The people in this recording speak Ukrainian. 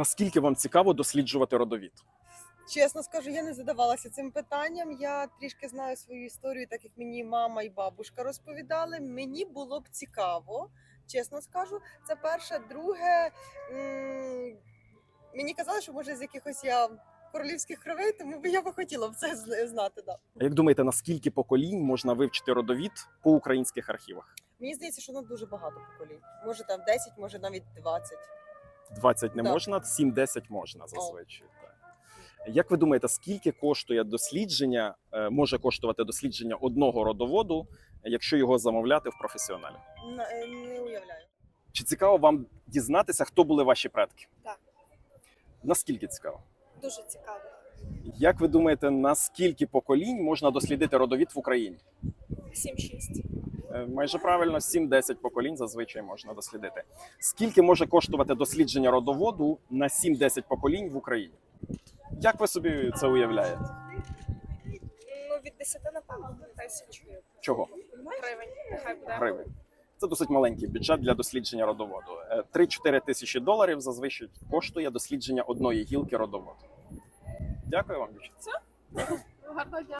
Наскільки вам цікаво досліджувати родовід? Чесно скажу, я не задавалася цим питанням. Я трішки знаю свою історію, так як мені мама і бабушка розповідали. Мені було б цікаво, чесно скажу. Це перше. Друге, м, мені казали, що може з якихось я королівських кровей, тому я би хотіла б це знати. Да. А Як думаєте, на скільки поколінь можна вивчити родовід по українських архівах? Мені здається, що воно дуже багато поколінь. Може там 10, може навіть 20. 20 не Так. можна, 7-10 можна зазвичай. Так. Як ви думаєте, скільки коштує дослідження, е, може коштувати дослідження одного родоводу, якщо його замовляти в професіоналів? На- е, Не уявляю. Чи цікаво вам дізнатися, хто були ваші предки? Так. Наскільки цікаво? Дуже цікаво. Як ви думаєте, на скільки поколінь можна дослідити родовід в Україні? 7-6. Е, Майже правильно, 7-10 поколінь зазвичай можна дослідити. Скільки може коштувати дослідження родоводу на 7-10 поколінь в Україні? Як ви собі це уявляєте? Ну, від 10, напевно, тисяч Чого? гривень. Нехай буде. Гривень. Це досить маленький бюджет для дослідження родоводу. Е, 3-4 тисячі доларів зазвичай коштує дослідження одної гілки родоводу. Дякую вам, дівчата. Гарного дня.